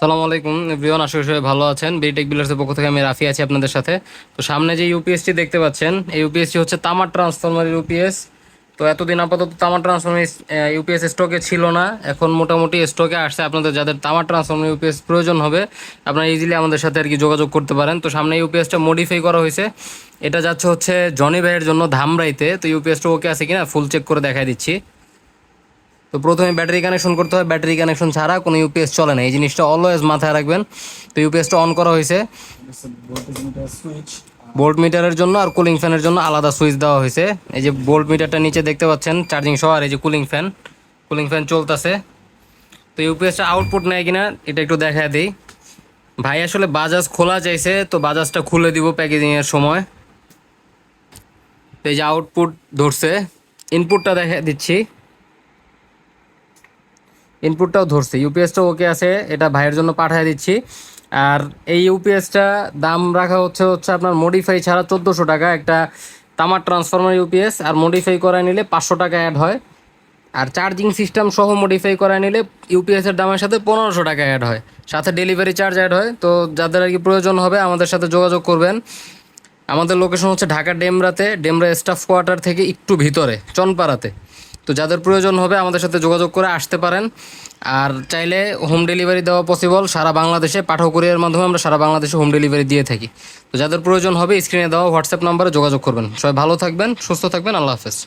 সালাম আলাইকুম। এভরিওয়ান, আশা করি ভালো আছেন। বিটেক বিলার্সের পক্ষ থেকে আমি রাফি আছি আপনাদের সাথে। তো সামনে যে ইউপিএসটি দেখতে পাচ্ছেন, এই ইউপিএসটি হচ্ছে তামার ট্রান্সফরমার ইউপিএস তো এতদিন আপাতত তামার ট্রান্সফরমার ইউপিএস স্টকে ছিল না। এখন মোটামুটি স্টকে আসছে আপনাদের যাদের তামার ট্রান্সফরমার ইউপিএস প্রয়োজন হবে, আপনারা ইজিলি আমাদের সাথে আর কি যোগাযোগ করতে পারেন। তো সামনে ইউপিএসটা মডিফাই করা হয়েছে। এটা যাচ্ছে হচ্ছে জনি ভাইয়ের জন্য ধামরাইতে তো ইউপিএসটা ওকে আছে কিনা ফুল চেক করে দেখাই দিচ্ছি। তো প্রথমে ব্যাটারি কানেকশন করতে হয়। ব্যাটারি কানেকশন ছাড়া কোনো ইউপিএস চলে না। এই জিনিসটা অলওয়েজ মাথায় রাখবেন। তো ইউপিএসটা অন করা হয়েছে। বোল্ট মিটারের জন্য আর কুলিং ফ্যানের জন্য আলাদা সুইচ দেওয়া হয়েছে। এই যে বোল্ট মিটারটা নিচে দেখতে পাচ্ছেন চার্জিং সহ, আর এই যে কুলিং ফ্যান কুলিং ফ্যান চলতেছে। তো ইউপিএসটা আউটপুট নেয় কিনা, এটা একটু দেখা দিই। ভাই, আসলে বাজাজ খোলা চাইছে, তো বাজাজটা খুলে দিব প্যাকেজিংয়ের সময়। তো এই যে আউটপুট ধরছে। ইনপুটটা দেখা দিচ্ছি। ইনপুটটাও ধরছে। ইউপিএসটা ওকে আছে, এটা ভাইয়ের জন্য পাঠিয়ে দিচ্ছি। আর এই ইউপিএসটা দাম রাখা হচ্ছে হচ্ছে আপনার মডিফাই ছাড়া চোদ্দোশো টাকা, একটা তামার ট্রান্সফর্মার ইউপিএস আর মডিফাই করায় নিলে পাঁচশো টাকা অ্যাড হয়। আর চার্জিং সিস্টেম সহ মডিফাই করায় নিলে ইউপিএসের দামের সাথে পনেরোশো টাকা অ্যাড হয়। সাথে ডেলিভারি চার্জ অ্যাড হয়। তো যাদের আর কি প্রয়োজন হবে, আমাদের সাথে যোগাযোগ করবেন। আমাদের লোকেশন হচ্ছে ঢাকা ডেমরাতে, ডেমরা স্টাফ কোয়ার্টার থেকে একটু ভিতরে, চনপাড়াতে। তো যাদের প্রয়োজন হবে আমাদের সাথে যোগাযোগ করে আসতে পারেন। আর চাইলে হোম ডেলিভারি দেওয়া পসিবল সারা বাংলাদেশে পাঠক কুরিয়ার মাধ্যমে আমরা সারা বাংলাদেশে হোম ডেলিভারি দিয়ে থাকি। তো যাদের প্রয়োজন হবে স্ক্রিনে দেওয়া হোয়াটসঅ্যাপ নাম্বারে যোগাযোগ করবেন। সবাই ভালো থাকবেন, সুস্থ থাকবেন। আল্লাহ হাফেজ।